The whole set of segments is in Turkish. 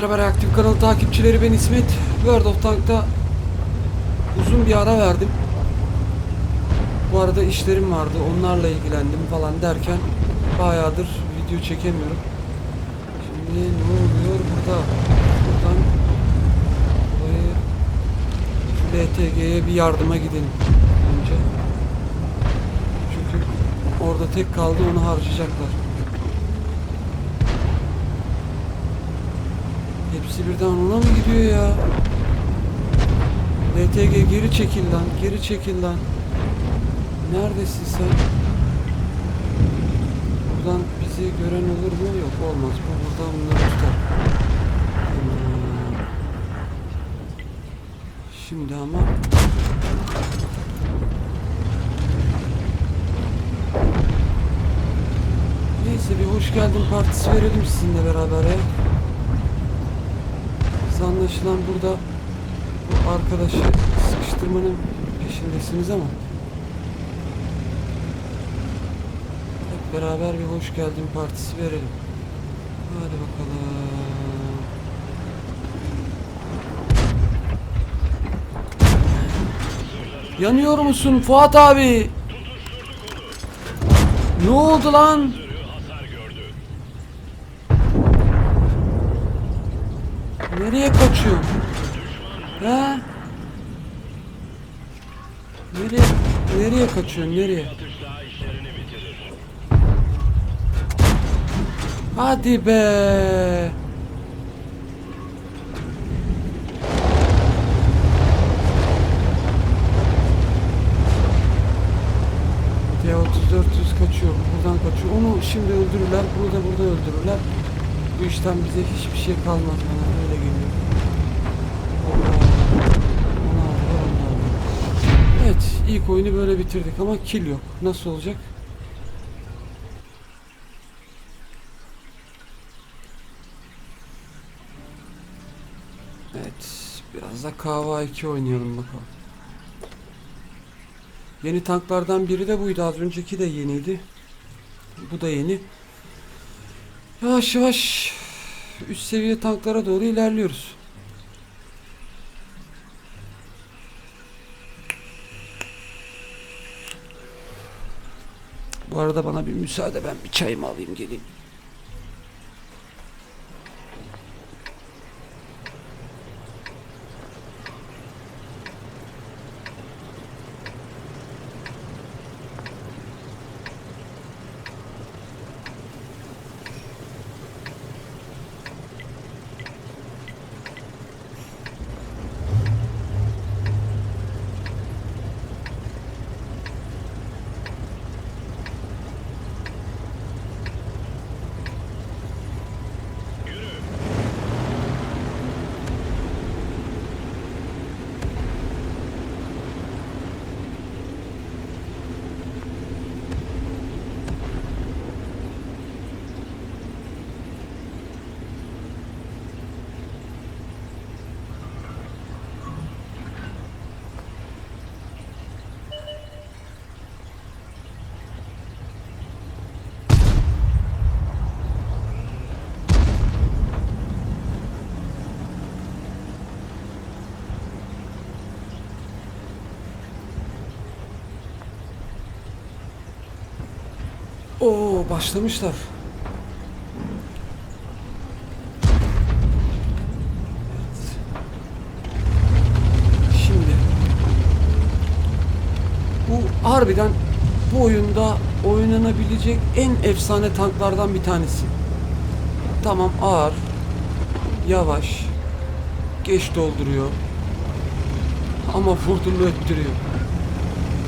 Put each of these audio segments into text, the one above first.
Merhaba Reaktif kanalı takipçileri ben İsmet. World of Tank'ta uzun bir ara verdim. Bu arada işlerim vardı onlarla ilgilendim falan derken bayağıdır video çekemiyorum. Şimdi ne oluyor burada? Buradan LTG'ye bir yardıma gidelim önce. Çünkü orada tek kaldı onu harcayacaklar. Hepsi birden ona mı gidiyor ya? LTG geri çekil lan, geri çekil lan. Neredesin sen? Buradan bizi gören olur mu? Yok olmaz. Bu buradan bunları tutar. Hmm. Şimdi ama Neyse bir hoş geldin partisi verelim sizinle beraber ya. Anlaşılan burada bu arkadaşı sıkıştırmanın peşindesiniz ama hep beraber bir hoş geldin partisi verelim. Hadi bakalım. Yanıyor musun Fuat abi? Ne oldu lan? Nereye kaçıyorsun? He? Nereye? Nereye kaçıyorsun? Nereye? Hadi be. T-3400 kaçıyor. Buradan kaçıyor. Onu şimdi öldürürler. Burada burada öldürürler. Bu işten bize hiçbir şey kalmaz bana öyle geliyor. Aldılar, onu aldılar. Evet ilk oyunu böyle bitirdik ama kill yok. Nasıl olacak? Evet biraz da KV2 oynayalım bakalım. Yeni tanklardan biri de buydu. Az önceki de yeniydi. Bu da yeni. Yavaş yavaş üst seviye tanklara doğru ilerliyoruz. Bu arada bana bir müsaade ben bir çayımı alayım geleyim. Başlamışlar. Şimdi bu harbiden bu oyunda oynanabilecek en efsane tanklardan bir tanesi. Tamam ağır, yavaş, geç dolduruyor. Ama vurdun mu öttürüyor.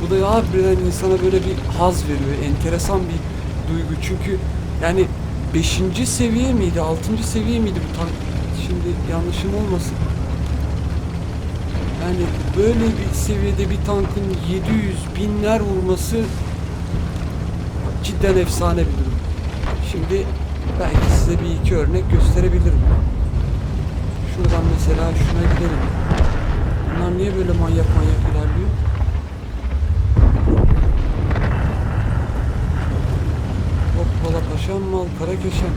Bu da harbiden insana böyle bir haz veriyor. Enteresan bir duygu. Çünkü yani 5. seviye miydi, 6. seviye miydi bu tank? Şimdi yanlışım olmasın. Yani böyle bir seviyede bir tankın 700 binler vurması cidden efsane bir durum. Şimdi belki size bir iki örnek gösterebilirim. Şuradan mesela şuna gidelim. Bunlar niye böyle manyak manyak ilerliyor? Valla paşam mal kara köşem.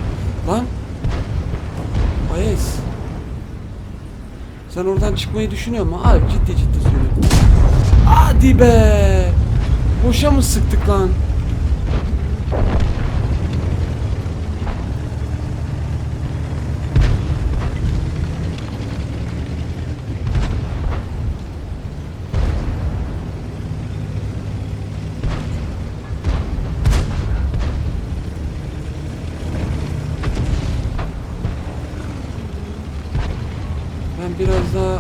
Lan. Ayaz. Sen oradan çıkmayı düşünüyor musun? Abi ciddi ciddi söylüyorum. Hadi be. Boşa mı sıktık lan? Daha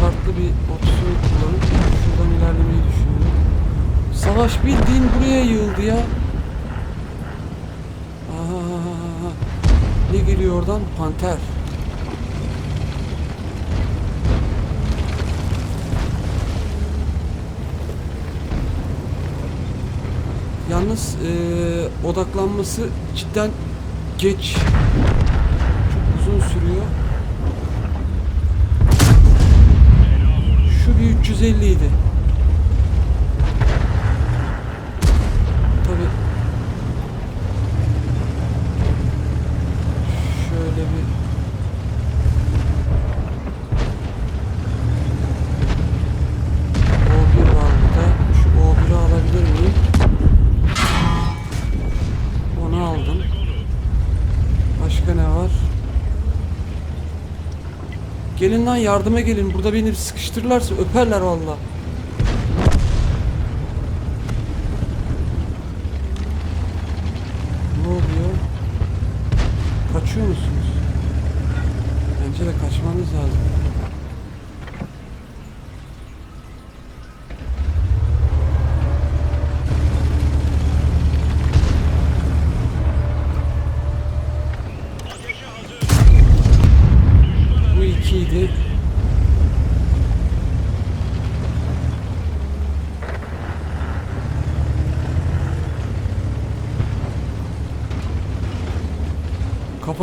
farklı bir opsiyon kullanıp şuradan ilerlemeyi düşünüyorum. Savaş bildiğin buraya yığıldı ya. Aa, ne geliyor oradan? Panter. Yalnız eee, odaklanması cidden geç. Çok uzun sürüyor. Şu bir 350 idi. Tabi. Şöyle bir O1 var burada. Şu O1'i alabilir miyim? Onu aldım. Başka ne var? Gelin lan yardıma gelin. Burada beni sıkıştırırlarsa öperler valla. Ne oluyor? Kaçıyor musunuz? Bence de kaçmanız lazım. Bu ikiydi.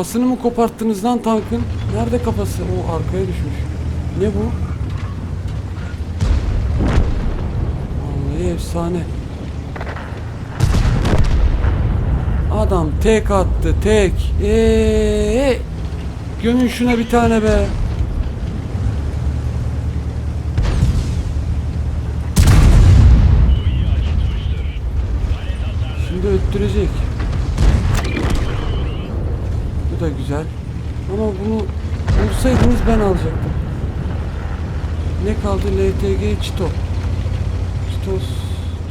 Kafasını mı koparttınız lan tankın? Nerede kafası? O arkaya düşmüş. Ne bu? Vallahi efsane. Adam tek attı tek. Eee gömün şuna bir tane be. Şimdi öttürecek. Da güzel. Ama bunu bulsaydınız ben alacaktım. Ne kaldı? LTG Çito. Çitos.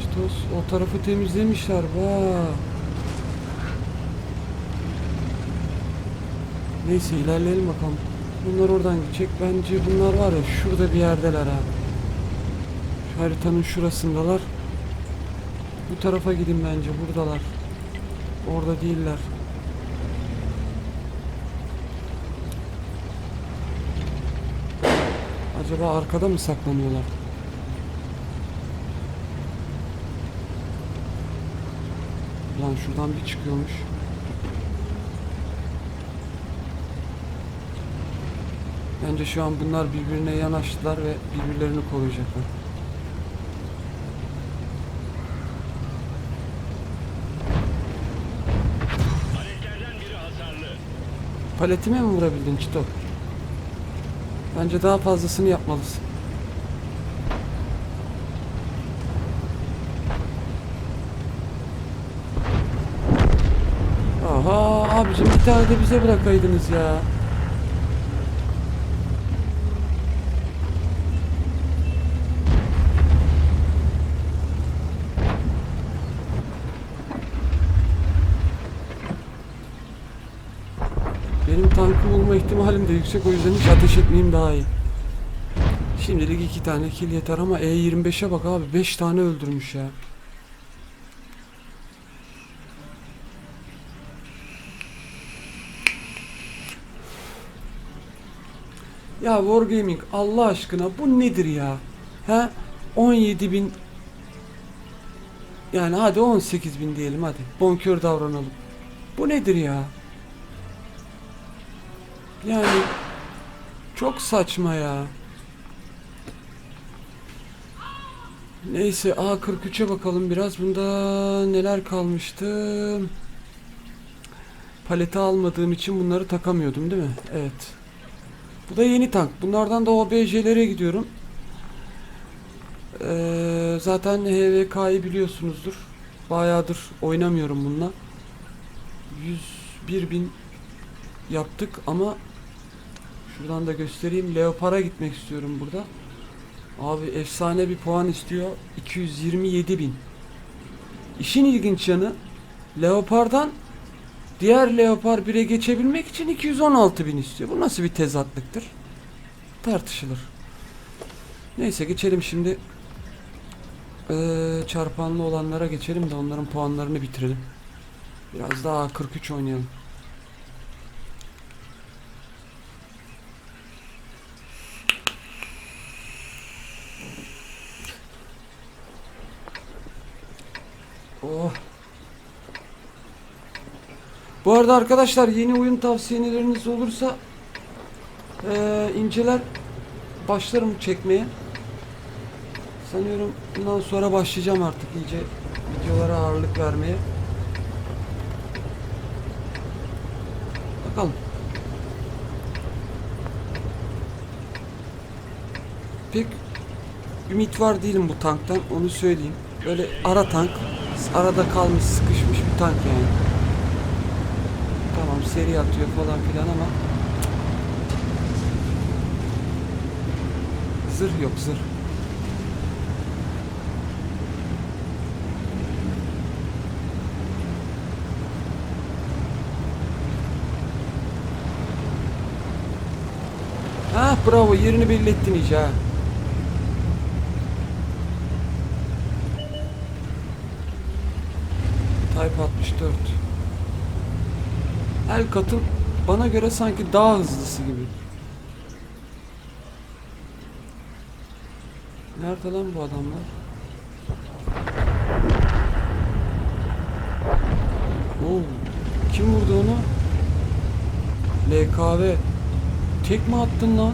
Çitos. O tarafı temizlemişler. Vaa. Neyse ilerleyelim bakalım. Bunlar oradan gidecek. Bence bunlar var ya şurada bir yerdeler abi. Şu haritanın şurasındalar. Bu tarafa gidin bence. Buradalar. Orada değiller. Acaba arkada mı saklanıyorlar? Lan şuradan bir çıkıyormuş. Bence şu an bunlar birbirine yanaştılar ve birbirlerini koruyacaklar. Paletime mi vurabildin Çito? Bence daha fazlasını yapmalısın. Aha abicim bir tane de bize bırakaydınız ya. Tankı bulma ihtimalim de yüksek o yüzden hiç ateş etmeyeyim daha iyi. Şimdilik iki tane kill yeter ama E25'e bak abi 5 tane öldürmüş ya. Ya Wargaming Allah aşkına bu nedir ya? He? 17 bin yani hadi 18 bin diyelim hadi. Bonkör davranalım. Bu nedir ya? Yani çok saçma ya. Neyse A43'e bakalım biraz. Bunda neler kalmıştı? Paleti almadığım için bunları takamıyordum değil mi? Evet. Bu da yeni tank. Bunlardan da OBJ'lere gidiyorum. Ee, zaten HVK'yı biliyorsunuzdur. Bayağıdır oynamıyorum bununla. 101 bin yaptık ama şuradan da göstereyim. Leopard'a gitmek istiyorum burada. Abi efsane bir puan istiyor. 227 bin. İşin ilginç yanı Leopard'dan diğer Leopard 1'e geçebilmek için 216 bin istiyor. Bu nasıl bir tezatlıktır? Tartışılır. Neyse geçelim şimdi. Ee, çarpanlı olanlara geçelim de onların puanlarını bitirelim. Biraz daha 43 oynayalım. Oh. Bu arada arkadaşlar yeni oyun tavsiyeleriniz olursa eee, inceler başlarım çekmeye. Sanıyorum bundan sonra başlayacağım artık iyice videolara ağırlık vermeye. Bakalım. Pek ümit var değilim bu tanktan onu söyleyeyim. Böyle ara tank, arada kalmış sıkışmış bir tank yani. Tamam seri atıyor falan filan ama zırh yok zırh. Ha bravo yerini belli ettin iyice ha. Type 64. Elkat'ın bana göre sanki daha hızlısı gibi. Nerede lan bu adamlar? Oo, kim vurdu onu? LKV. Tek mi attın lan?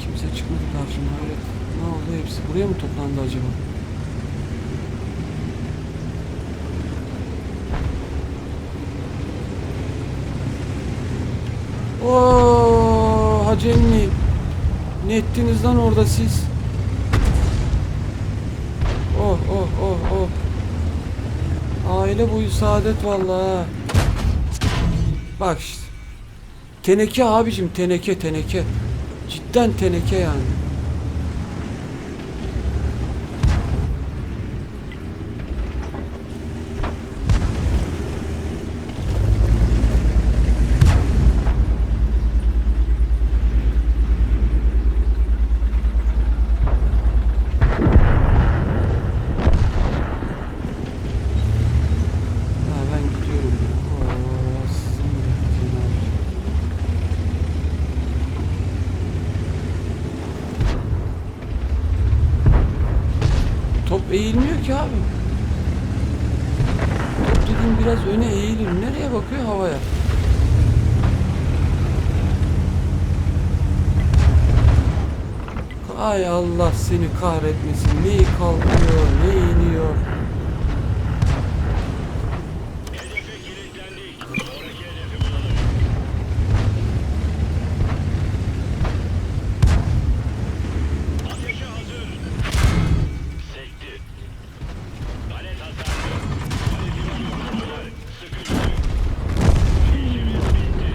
Kimse çıkmadı karşıma. Hayret. Ne oldu hepsi? Toplandı acaba? Hacı emmi. Ne ettiniz lan orada siz? Oh oh oh oh. Aile boyu saadet vallahi. Bak işte. Teneke abicim teneke teneke. Cidden teneke yani. Ha ben gidiyorum. Oo, sizin de gidin abi. Top eğilmiyor ki abi. Top dediğim biraz öne eğilir. Nereye bakıyor? Havaya. Ay Allah seni kahretmesin. Neyi kalkıyor, ne iniyor.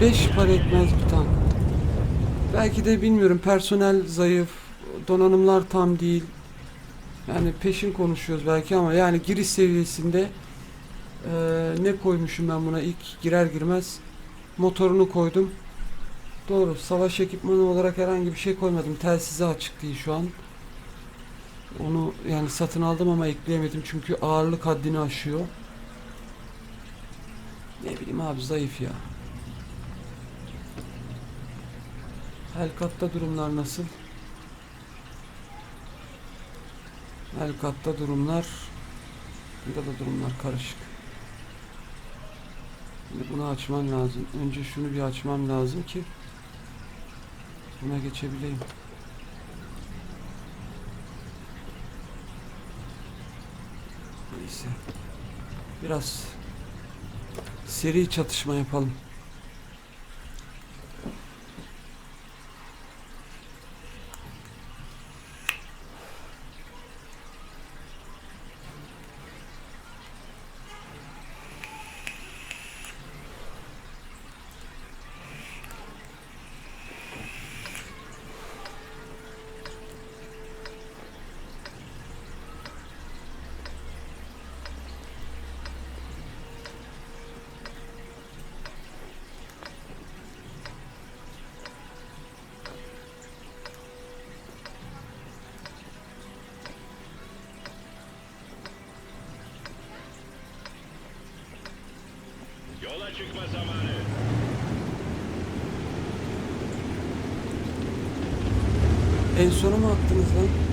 5 para etmez bir tank. Belki de bilmiyorum personel zayıf, donanımlar tam değil. Yani peşin konuşuyoruz belki ama yani giriş seviyesinde eee, ne koymuşum ben buna ilk girer girmez motorunu koydum. Doğru savaş ekipmanı olarak herhangi bir şey koymadım. Telsize açık değil şu an. Onu yani satın aldım ama ekleyemedim çünkü ağırlık haddini aşıyor. Ne bileyim abi zayıf ya. Helkat'ta durumlar nasıl? Helkat'ta durumlar Burada da durumlar karışık. Şimdi bunu açman lazım. Önce şunu bir açmam lazım ki buna geçebileyim. Neyse. Biraz seri çatışma yapalım. Yola çıkma zamanı. En sona mı attınız lan?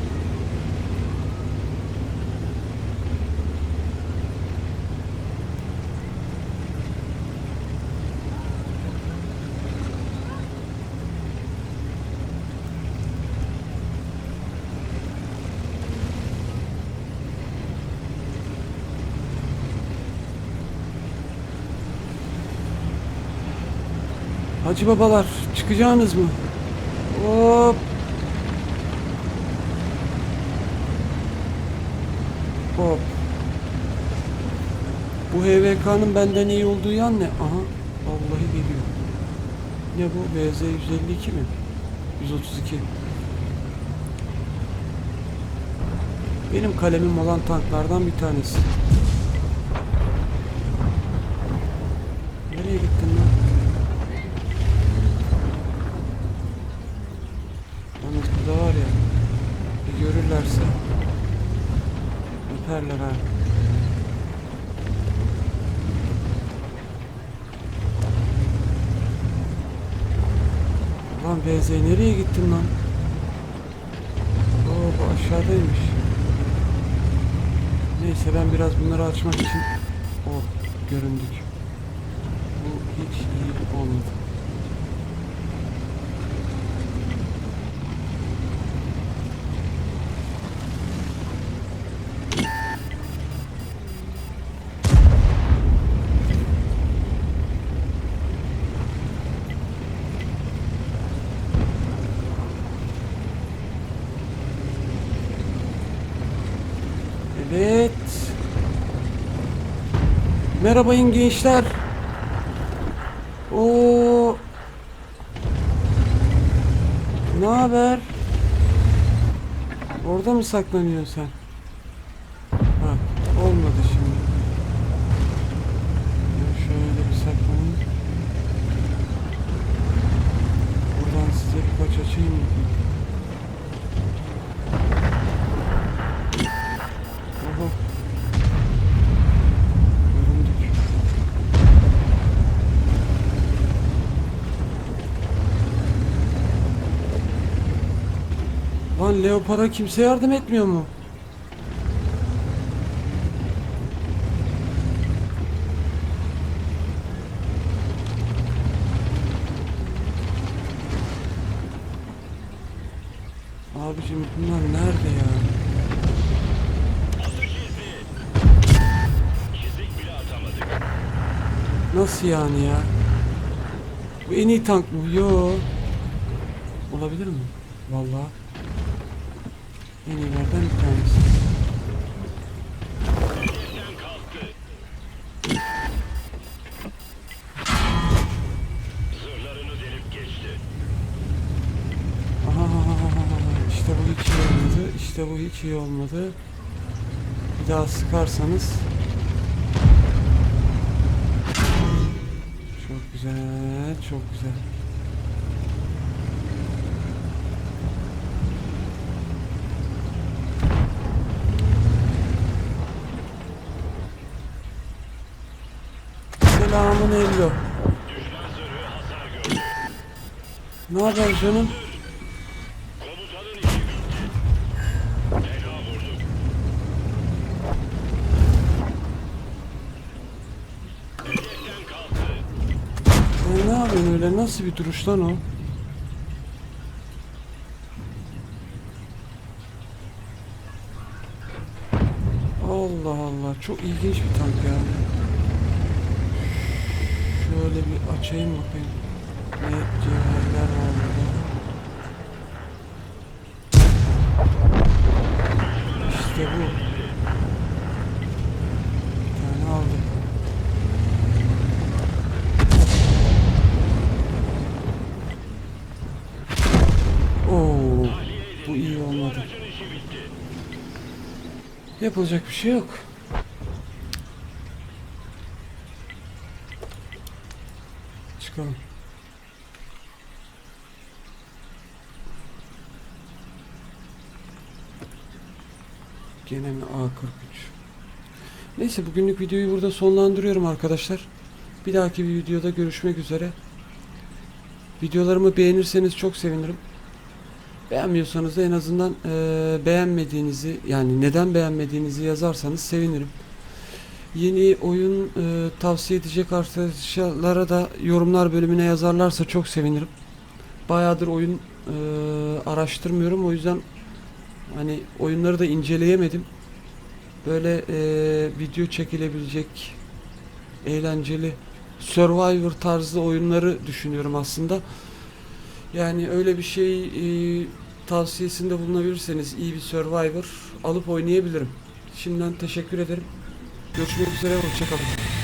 Hacı babalar çıkacağınız mı? Hop. Hop. Bu HVK'nın benden iyi olduğu yan ne? Aha. Vallahi geliyor. Ne bu? VZ 152 mi? 132. Benim kalemim olan tanklardan bir tanesi. Nereye gittin lan? Yalnız burada var ya. Bir görürlerse öperler ha. Lan BZ nereye gittin lan? Oo bu aşağıdaymış. Neyse ben biraz bunları açmak için oh göründük. Bu hiç iyi olmadı. Evet. Merhabayın gençler. O Ne haber? Orada mı saklanıyorsun sen? Ha, olmadı şimdi. Ben şöyle bir saklanayım. Buradan size birkaç açayım. Oho. Göründük. Lan Leopard'a kimse yardım etmiyor mu? Abicim bunlar nerede ya? Nasıl yani ya? Bu en iyi tank mı? Yo. Olabilir mi? Vallahi. En iyilerden bir tanesi. İşte bu hiç iyi olmadı. İşte bu hiç iyi olmadı. Bir daha sıkarsanız. Çok güzel, çok güzel. yapmaya çalışıyorsun? Ne yapıyorsun öyle? Nasıl bir duruş lan o? Allah Allah çok ilginç bir tank ya. Şöyle bir açayım bakayım. Ne diyor? Yapılacak bir şey yok. Çıkalım. Gene mi A43? Neyse bugünlük videoyu burada sonlandırıyorum arkadaşlar. Bir dahaki bir videoda görüşmek üzere. Videolarımı beğenirseniz çok sevinirim. Beğenmiyorsanız da en azından eee, beğenmediğinizi yani neden beğenmediğinizi yazarsanız sevinirim. Yeni oyun eee, tavsiye edecek arkadaşlara da yorumlar bölümüne yazarlarsa çok sevinirim. Bayağıdır oyun eee, araştırmıyorum o yüzden hani oyunları da inceleyemedim. Böyle eee, video çekilebilecek eğlenceli Survivor tarzı oyunları düşünüyorum aslında. Yani öyle bir şey e, tavsiyesinde bulunabilirseniz iyi bir Survivor alıp oynayabilirim. Şimdiden teşekkür ederim. Görüşmek üzere, hoşçakalın.